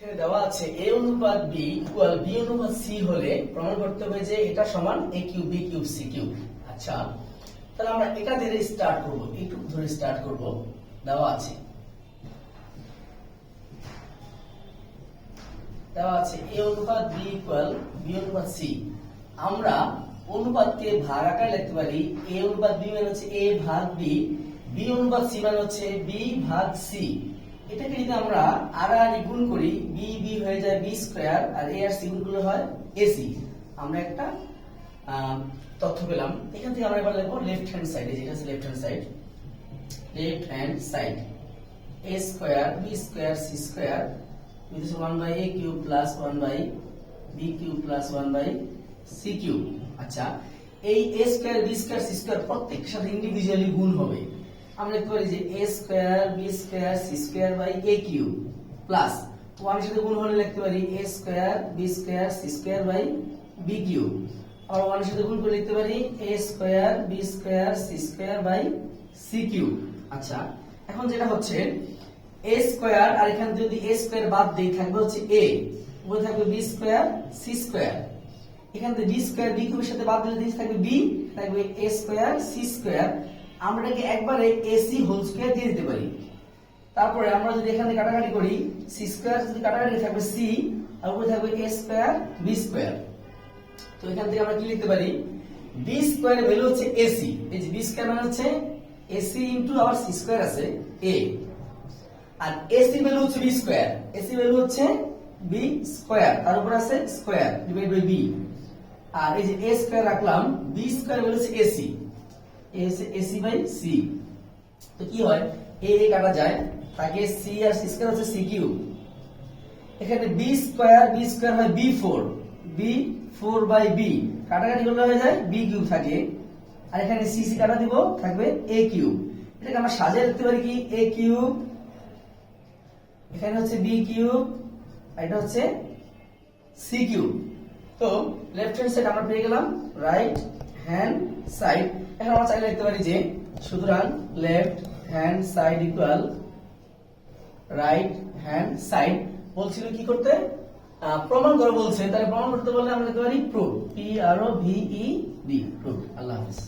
এখানে দেওয়া আছে। এ অনুপাত বি ইকুয়াল বি অনুপাত সি হলে প্রমাণ করতে হবে যে এটা সমান কিউব সি কিউব আচ্ছা তাহলে আমরা এটা স্টার্ট করব এইটুকু ধরে স্টার্ট করব। দেওয়া আছে। দেওয়া আছে অনুপাত ইকুয়াল অনুপাত আমরা অনুপাতকে ভাগ আকারে লিখতে পারি এ অনুপাত বি মানে হচ্ছে এ ভাগ বি বি অনুপাত সি মানে হচ্ছে বি ভাগ সি এটাকে যদি আমরা আর আর গুণ করি বি বি হয়ে যায় বি স্কয়ার আর এ আর সি গুণ করলে হয় এসি আমরা একটা তথ্য পেলাম। এখান থেকে আমরা এবার লিখব লেফট হ্যান্ড সাইডে যেটা আছে left hand side left hand side square, b square, c square which is 1 by a cube plus 1 by b cube plus 1 by c cube আচ্ছা এই a square, b square, c square প্রত্যেকটার সাথে individually গুণ হবে। আমরা লিখতে পারি যে a square, b square, c square by a cube plus 1 এর সাথে গুণ হলে লিখতে পারি a square, b square, c square by b cube আর 1 এর সাথে গুণ করে লিখতে পারি a square, b square, c square by c cube আচ্ছা এখন যেটা হচ্ছে a স্কয়ার আর এখানে যদি a স্কয়ার বাদ দেই, থাকবে হচ্ছে a, উপরে থাকবে b স্কয়ার c স্কয়ার এখান থেকে b স্কয়ার b কিউবের সাথে বাদ দিলে থাকবে b, থাকবে a স্কয়ার c স্কয়ার আমরা এটাকে একবারে এসি হোল স্কয়ার দিয়ে দিতে পারি? তারপরে আমরা যদি এখানে কাটাকাটি করি সি স্কয়ার যদি কাটাকাটি থাকবে সি আর উপরে থাকবে এ স্কয়ার বি স্কোয়ার তো এখান থেকে আমরা কি লিখতে পারি? B স্কয়ারের ভ্যালু হচ্ছে এসি এই যে বি স্কয়ার মানে হচ্ছে এসি ইনটু আবার সি স্কোয়ার আছে এ আর ac ভ্যালু হচ্ছে b স্কয়ার ac ভ্যালু হচ্ছে বি স্কোয়ার তার উপর আছে স্কোয়ার ডিভাইড বাই b আর এই যে এ স্কোয়ার রাখলাম, b স্কয়ার ভ্যালু হচ্ছে ac ac বাই c তো কি হয়? a a কাটা যায়, তাকে c আর c স্কয়ার হচ্ছে কিউব এখানে b স্কয়ার b স্কয়ার হয় b4 b4 বাই b কাটাকাটি করলে হয়ে যায় b কিউব থাকে। আর এখানে c c কাটা দিব, থাকবে a কিউব এটাকে আমরা সাজিয়ে লিখতে পারি কি? A কিউব এখানে হচ্ছে b কিউব আর এটা হচ্ছে c কিউব তো লেফট হ্যান্ড সাইড আমরা পেয়ে গেলাম রাইট হ্যান্ড সাইড এখন আমরা চাইলে লিখতে পারি যে, সুতরাং left hand side equal right hand side বলছিল কি করতে? প্রমাণ করে বলছে। তাহলে প্রমাণ করতে বললে আমরা লিখতে পারি proof P R O V E D proof আল্লাহ হাফিজ।